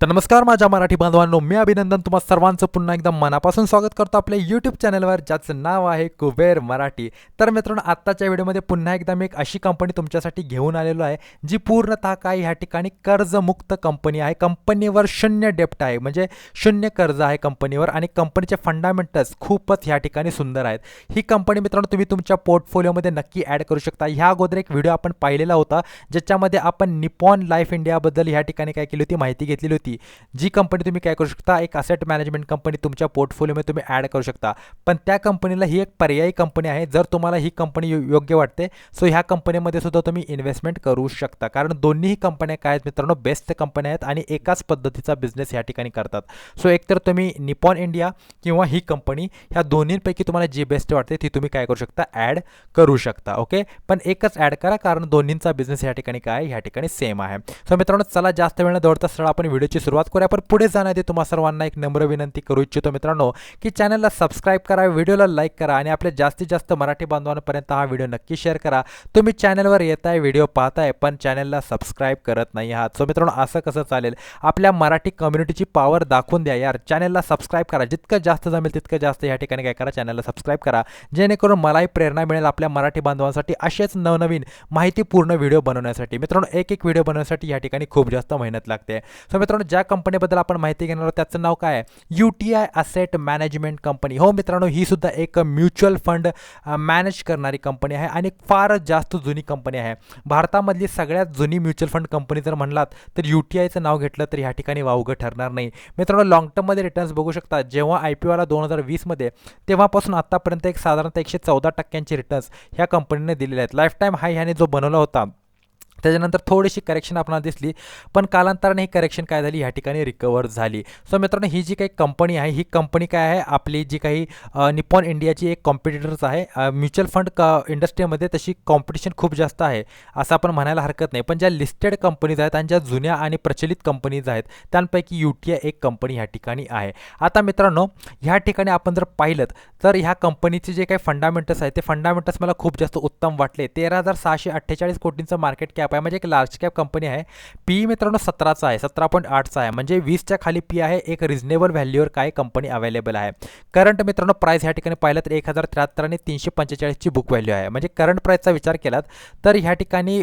तर नमस्कार माझ्या मराठी बांधवांनो मी अभिनंदन तुम्हा सर्वांचं. पुन्हा एकदा मनापासून स्वागत करतो आपल्या यूट्यूब चॅनलवर ज्याचं नाव आहे कुबेर मराठी. तर मित्रांनो आत्ताच्या व्हिडिओमध्ये पुन्हा एकदा मी एक अशी कंपनी तुमच्यासाठी घेऊन आलेलो आहे जी पूर्णतः काय ह्या ठिकाणी कर्जमुक्त कंपनी आहे. कंपनीवर शून्य डेप्ट आहे. म्हणजे शून्य कर्ज आहे कंपनीवर आणि कंपनीचे फंडामेंटल्स खूपच ह्या ठिकाणी सुंदर आहेत. ही कंपनी मित्रांनो तुम्ही तुमच्या पोर्टफोलिओमध्ये नक्की ॲड करू शकता. ह्या अगोदर एक व्हिडिओ आपण पाहिलेला होता ज्याच्यामध्ये आपण निपॉन लाईफ इंडियाबद्दल ह्या ठिकाणी काय केली होती माहिती घेतलेली होती. जी कंपनी तुम्ही काय करू शकता एक असेट मॅनेजमेंट कंपनी तुमच्या पोर्टफोलिओमध्ये तुम्ही ॲड करू शकता. पण त्या कंपनीला ही एक पर्यायी कंपनी आहे. जर तुम्हाला ही कंपनी योग्य वाटते सो ह्या कंपनीमध्ये सुद्धा तुम्ही इन्व्हेस्टमेंट करू शकता. कारण दोन्ही कंपन्या काय आहेत मित्रांनो बेस्ट कंपन्या आहेत आणि एकाच पद्धतीचा बिझनेस ह्या ठिकाणी करतात. सो एकतर तुम्ही निपॉन इंडिया किंवा ही कंपनी ह्या दोन्हींपैकी तुम्हाला जी बेस्ट वाटते ती तुम्ही काय करू शकता ॲड करू शकता. ओके पण एकच ॲड करा कारण दोन्हींचा बिझनेस या ठिकाणी काय आहे? ह्या ठिकाणी सेम आहे. सो मित्रांनो चला जास्त वेळ न दौडता सरळ आपण व्हिडिओची सुरुवात करूया पण पुढे जाण्याआधी तुम्हा सर्वांना एक नम्र विनंती करू इच्छितो मित्रांनो की चॅनलला सबस्क्राईब करा व्हिडिओला लाईक करा आणि आपल्या जास्तीत जास्त मराठी बांधवांपर्यंत हा व्हिडिओ नक्की शेअर करा. तुम्ही चॅनलवर येत आहे व्हिडिओ पाहताय पण चॅनलला सबस्क्राईब करत नाही आहात. सो मित्रांनो असं कसं चालेल? आपल्या मराठी कम्युनिटीची पॉवर दाखवून द्या यार. चॅनलला सबस्क्राईब करा. जितकं जास्त जमेल तितकं जास्त या ठिकाणी काय करा चॅनलला सबस्क्राईब करा. जेणेकरून मलाही प्रेरणा मिळेल आपल्या मराठी बांधवांसाठी असेच नवनवीन माहितीपूर्ण व्हिडिओ बनवण्यासाठी. मित्रांनो एक एक व्हिडिओ बनवण्यासाठी या ठिकाणी खूप जास्त मेहनत लागते. सो मित्रांनो ज्या कंपनीबद्दल आपण माहिती घेणार आहोत त्याचं नाव काय आहे? U T I asset management company हो मित्रांनो ही सुद्धा एक म्युच्युअल फंड मॅनेज करणारी कंपनी आहे आणि फारच जास्त जुनी कंपनी आहे. भारतामधली सगळ्यात जुनी म्युच्युअल फंड कंपनी जर म्हणलात तर यू टी आयचं नाव घेतलं तर ह्या ठिकाणी वावगं ठरणार नाही. मित्रांनो लॉंग टर्ममध्ये रिटर्न्स बघू शकता. जेव्हा आय पी ओला दोन हजार वीसमध्ये तेव्हापासून आत्तापर्यंत एक साधारणतः एकशे चौदा टक्क्यांचे रिटर्न्स ह्या कंपनीने दिलेले आहेत. लाईफ टाईम हाय ह्याने जो बनवला होता त्याच्यानंतर थोडीशी करेक्शन आपल्याला दिसली पण कालांतराने ही करेक्शन काय झाली? ह्या ठिकाणी रिकवर झाली. सो मित्रांनो ही जी काही कंपनी आहे ही कंपनी काय आहे? आपली जी काही निपॉन इंडियाची एक कॉम्पिटिटर्स आहे. म्युच्युअल फंड क इंडस्ट्रीमध्ये तशी कॉम्पिटिशन खूप जास्त आहे असं आपण म्हणायला हरकत नाही. पण ज्या लिस्टेड कंपनीज आहेत आणि ज्या जुन्या आणि प्रचलित कंपनीज आहेत त्यांपैकी यू टी आय एक कंपनी ह्या ठिकाणी आहे. आता मित्रांनो ह्या ठिकाणी आपण जर पाहिलं तर ह्या कंपनीचे जे काही फंडामेंटल्स आहेत ते फंडामेंटल्स मला खूप जास्त उत्तम वाटले. तेरा हजार सहाशे अठ्ठेचाळीस कोटींचं मार्केट कॅप कॅप आहे. म्हणजे एक लार्ज कॅप कंपनी आहे. पी मित्रांनो सतराचा आहे. सतरा पॉईंट आठचा आहे. म्हणजे वीसच्या खाली पी आहे. एक रिझनेबल व्हॅल्यूवर काय कंपनी अवेलेबल आहे. करंट मित्रांनो प्राईस ह्या ठिकाणी पाहिलं तर एक हजार त्र्याहत्तर आणि तीनशे पंचेचाळीसची बुक व्हॅल्यू आहे. म्हणजे करंट प्राईसचा विचार केलात तर ह्या ठिकाणी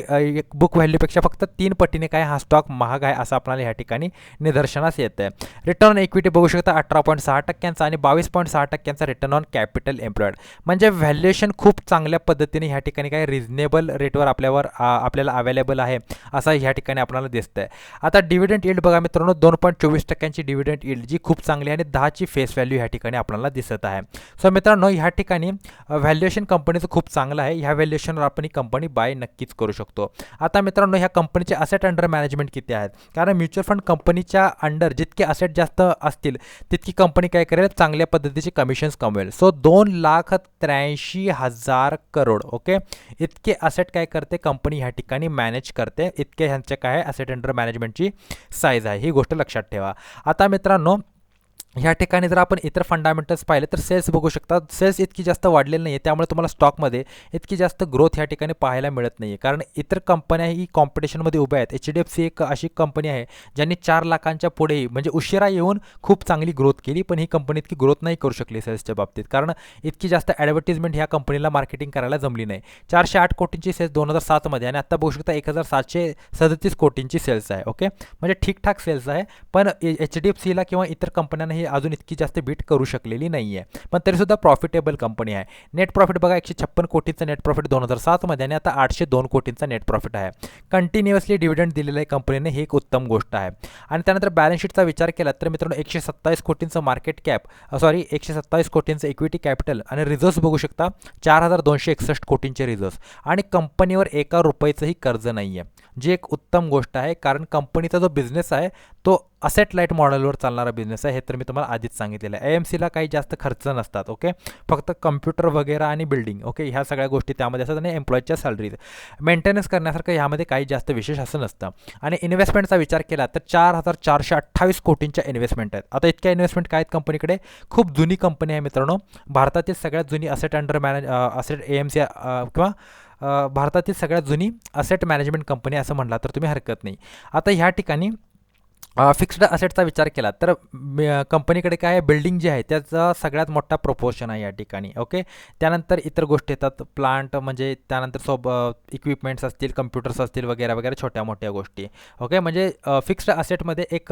बुक व्हॅल्यूपेक्षा फक्त तीन पटीने काय हा स्टॉक महाग आहे असं आपल्याला ह्या ठिकाणी निदर्शनास येतं आहे रिटर्न इक्विटी बघू शकता अठरा पॉईंट सहा टक्क्यांचा आणि बावीस पॉईंट सहा टक्क्यांचा रिटर्न ऑन कॅपिटल एम्प्लॉईड म्हणजे व्हॅल्युएशन खूप चांगल्या पद्धतीने ह्या ठिकाणी काय रिझनेबल रेटवर आपल्यावर आपल्याला अवेलेबल आहे. असा ह्या ठिकाणी आपल्याला दिसतंय. आता डिव्हिडंट इल्ड बघा मित्रांनो दोन पॉईंट चोवीस टक्क्यांची डिव्हिडंट इल्ड जी खूप चांगली आणि दहाची फेस व्हॅल्यू ह्या ठिकाणी आपल्याला दिसत आहे. सो मित्रांनो ह्या ठिकाणी व्हॅल्युएशन कंपनीचं खूप चांगलं आहे. ह्या व्हॅल्युएशनवर आपण ही कंपनी बाय नक्कीच करू शकतो. आता मित्रांनो ह्या कंपनीचे असेट अंडर मॅनेजमेंट किती आहेत? कारण म्युच्युअल फंड कंपनीच्या अंडर जितके असेट जास्त असतील तितकी कंपनी काय करेल? चांगल्या पद्धतीचे कमिशन्स कमवेल. सो दोन लाख त्र्याऐंशी हजार करोड ओके इतके असेट काय करते? कंपनी ह्या ठिकाणी मॅनेज करते इतके ह्यांचे काय ॲसेट असेट अंडर मॅनेजमेंटची साईज आहे. ही गोष्ट लक्षात ठेवा. आता मित्रांनो ह्या ठिकाणी जर आपण इतर फंडामेंटल्स पाहिले तर सेल्स बघू शकता. सेल्स इतकी जास्त वाढलेली नाही आहे त्यामुळे तुम्हाला स्टॉकमध्ये इतकी जास्त ग्रोथ ह्या ठिकाणी पाहायला मिळत नाही आहे कारण इतर कंपन्या ही कॉम्पिटिशनमध्ये उभ्या आहेत. एच डी एफ सी एक अशी कंपनी आहे ज्यांनी चार लाखांच्या पुढेही म्हणजे उशिरा येऊन खूप चांगली ग्रोथ केली पण ही कंपनी इतकी ग्रोथ नाही करू शकली सेल्सच्या बाबतीत. कारण इतकी जास्त ॲडव्हर्टिजमेंट ह्या कंपनीला मार्केटिंग करायला जमली नाही. चारशे आठ कोटींची सेल्स दोन हजार सातमध्ये आणि आत्ता बघू शकता एक हजार सातशे सदतीस कोटींची सेल्स आहे ओके म्हणजे ठीकठाक सेल्स आहे. पण एच डी एफ सीला किंवा इतर कंपन्यांना ही अजून इतकी जास्त बीट करू शकलेली नाही आहे पण तरीसुद्धा प्रॉफिटेबल कंपनी आहे. नेट प्रॉफिट बघा एकशे छप्पन कोटींचं नेट प्रॉफिट दोन हजार सातमध्ये आणि आता आठशे दोन कोटींचा नेट प्रॉफिट आहे. कंटिन्युअसली डिव्हिडंड दिलेलं आहे कंपनीने ही एक उत्तम गोष्ट आहे. आणि त्यानंतर बॅलन्स शीटचा विचार केला तर मित्रांनो एकशे सत्तावीस कोटींचं मार्केट कॅप सॉरी एकशे सत्तावीस कोटींचं इक्विटी कॅपिटल आणि रिझर्व्स बघू शकता चार हजार दोनशे एकसष्ट कोटींचे रिझर्व्स आणि कंपनीवर एका रुपयाचंही कर्ज नाही आहे जी एक उत्तम गोष्ट आहे कारण कंपनीचा जो बिझनेस आहे तो असेट लाइट मॉडेलवर चालणारा बिझनेस आहे हे तर मी तुम्हाला आधीच सांगितलेलं आहे. ए एम सीला काही जास्त खर्च नसतात ओके फक्त कम्प्युटर वगैरे आणि बिल्डिंग ओके ह्या सगळ्या गोष्टी त्यामध्ये असतात आणि एम्प्लॉईजच्या सॅलरीज मेंटेनन्स करण्यासारखं ह्यामध्ये काही जास्त विशेष असं नसतं. आणि इन्व्हेस्टमेंटचा विचार केला तर चार हजार चारशे अठ्ठावीस कोटींच्या इन्व्हेस्टमेंट आहेत. आता इतक्या इन्व्हेस्टमेंट काय आहेत कंपनीकडे? खूप जुनी कंपनी आहे मित्रांनो. भारतातील सगळ्यात जुनी asset under manage asset A M C किंवा भारतातील सगळ्यात जुनी असेट मॅनेजमेंट कंपनी असं म्हणला तर तुम्ही हरकत नाही. आता ह्या ठिकाणी फिक्स्ड असेटचा विचार केला तर कंपनीकडे काय आहे बिल्डिंग जी आहे त्याचा सगळ्यात मोठा प्रोपोर्शन आहे या ठिकाणी ओके त्यानंतर इतर गोष्टी येतात प्लांट म्हणजे त्यानंतर सोब इक्विपमेंट्स असतील कम्प्युटर्स असतील वगैरे वगैरे छोट्या मोठ्या गोष्टी ओके म्हणजे फिक्स्ड असेटमध्ये एक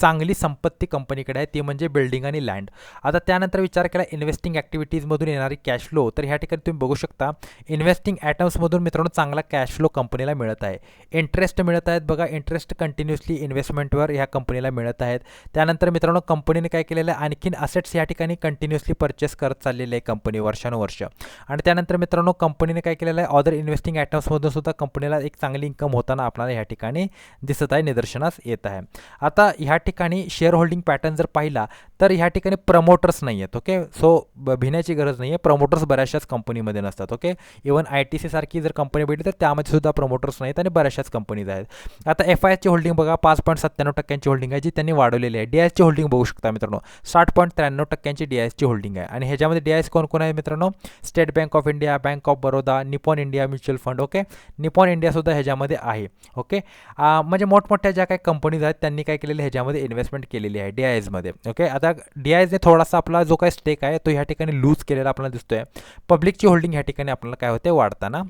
चांगली संपत्ती कंपनीकडे आहे ती म्हणजे बिल्डिंग आणि लँड आता त्यानंतर विचार केला इन्व्हेस्टिंग ॲक्टिव्हिटीजमधून येणारी कॅश फ्लो तर ह्या ठिकाणी तुम्ही बघू शकता इन्व्हेस्टिंग ॲटम्समधून मित्रांनो चांगला कॅश फ्लो कंपनीला मिळत आहे. इंटरेस्ट मिळत आहेत बघा इंटरेस्ट कंटिन्युअसली इन्व्हेस्टमेंटवर ह्या कंपनीला मिळत आहेत. त्यानंतर मित्रांनो कंपनीने काय केलेलं आहे? आणखीन असेट्स या ठिकाणी कंटिन्युअसली परचेस करत चाललेले आहे कंपनी वर्षानुवर्ष. आणि त्यानंतर मित्रांनो कंपनीने काय केलेलं आहे? ऑदर इन्व्हेस्टिंग आयटम्समधून सुद्धा कंपनीला एक चांगली इन्कम होताना आपल्याला ह्या ठिकाणी दिसत आहे. निदर्शनास येत आहे. आता ह्या ठिकाणी शेअर होल्डिंग पॅटर्न जर पाहिला तर ह्या ठिकाणी प्रमोटर्स नाही आहेत ओके सो भिण्याची गरज नाही आहे प्रमोटर्स बऱ्याचशाच कंपनीमध्ये नसतात okay even I T C सारखी जर कंपनी भेटली तर त्यामध्ये सुद्धा प्रमोटर्स नाहीत आणि बऱ्याचशाच कंपनीज आहेत. आता एफ आय एसची होल्डिंग बघा पाच पॉईंट सत्त्याण्णव टक्क्यांची होल्डिंग आहे जी त्यांनी वाढवलेली आहे. डी आयची होल्डिंग बघू शकता मित्रांनो. साठ पॉईंट त्र्याण्णव टक्क्यांची डी आयची होल्डिंग आहे. आणि ह्याच्यामध्ये डी आयस कोण कोण आहे मित्रांनो? State Bank of India Bank of Baroda Nippon India mutual fund okay Nippon इंडियासुद्धा ह्याच्यामध्ये आहे ओके म्हणजे मोठमोठ्या ज्या काही कंपनीज आहेत त्यांनी काय केलेलं ह्याच्यामध्ये इन्व्हेस्टमेंट केलेली आहे डी आय एसमध्ये ओके आता डी आयजने थोडासा आपला जो काही स्टेक आहे तो ह्या ठिकाणी लूज केलेला आपल्याला दिसतोय. पब्लिकची होल्डिंग ह्या ठिकाणी आपल्याला काय होते वाढताना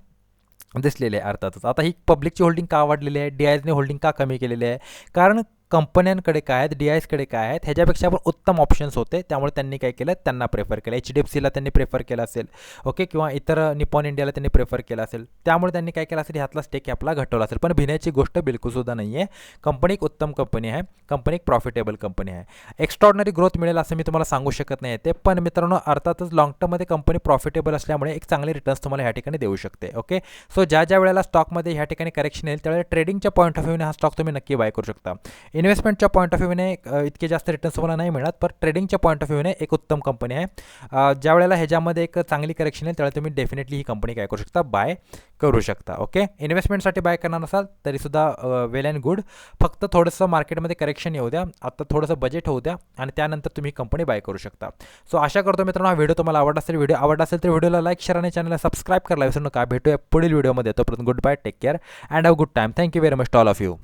दिसलेले आहे अर्थातच. आता ही पब्लिकची होल्डिंग का वाढलेली आहे? डी आयजने होल्डिंग का कमी केलेली आहे? कारण कंपन्यांकडे काय आहेत डी आयसकडे काय आहेत ह्याच्यापेक्षा पण उत्तम ऑप्शन्स होते. त्यामुळे त्यांनी काय केलं त्यांना प्रेफर केलं. एच डी एफ सीला त्यांनी प्रेफर केलं असेल ओके किंवा इतर निपॉन इंडियाला त्यांनी प्रेफर केलं असेल. त्यामुळे त्यांनी काय केलं असेल ह्यातला स्टेक आपला घटवला असेल. पण भिण्याची गोष्ट बिलकुलसुद्धा नाही आहे कंपनी एक उत्तम कंपनी आहे. कंपनी एक प्रॉफिटेबल कंपनी आहे. एक्स्ट्रॉर्डनरी ग्रोथ मिळेल असं मी तुम्हाला सांगू शकत नाही ते पण मित्रांनो अर्थातच लॉंग टर्ममध्ये कंपनी प्रॉफिटेबल असल्यामुळे एक चांगले रिटर्न्स तुम्हाला ह्या ठिकाणी देऊ शकते ओके सो ज्या ज्या वेळेला स्टॉकमध्ये ह्या ठिकाणी करेक्शन येईल त्यावेळेला ट्रेडिंगच्या पॉईंट ऑफ व्ह्यूने हा स्टॉक तुम्ही नक्की बाय करू शकता. इन्व्हेस्टमेंटच्या पॉईंट ऑफ व्ह्यूने इतके जास्त रिटर्न्स तुम्हाला नाही मिळत पण ट्रेडिंगच्या पॉईंट ऑफ व्ह्यूने एक उत्तम कंपनी आहे. ज्या वेळेला ह्याच्यामध्ये एक चांगली करेक्शन आहे त्यावेळेला तुम्ही डेफिनेटली ही कंपनी काय करू शकता? बाय करू शकता ओके इन्व्हेस्टमेंटसाठी बाय करणार असाल तरीसुद्धा वेल अँड गुड फक्त थोडंसं मार्केटमध्ये करेक्शन येऊ द्या. आता थोडंसं बजेट होऊ द्या आणि त्यानंतर तुम्ही कंपनी बाय करू शकता. सो आशा करतो मित्रांनो हा व्हिडिओ तुम्हाला आवडला असेल व्हिडिओ आवडला असेल तर व्हिडिओला लाईक शेअर आणि चॅनलला सबस्क्राईब करायला विसरू नका. भेटूया पुढील व्हिडिओमध्ये तोपर्यंत good bye take care and have good time thank you very much all of you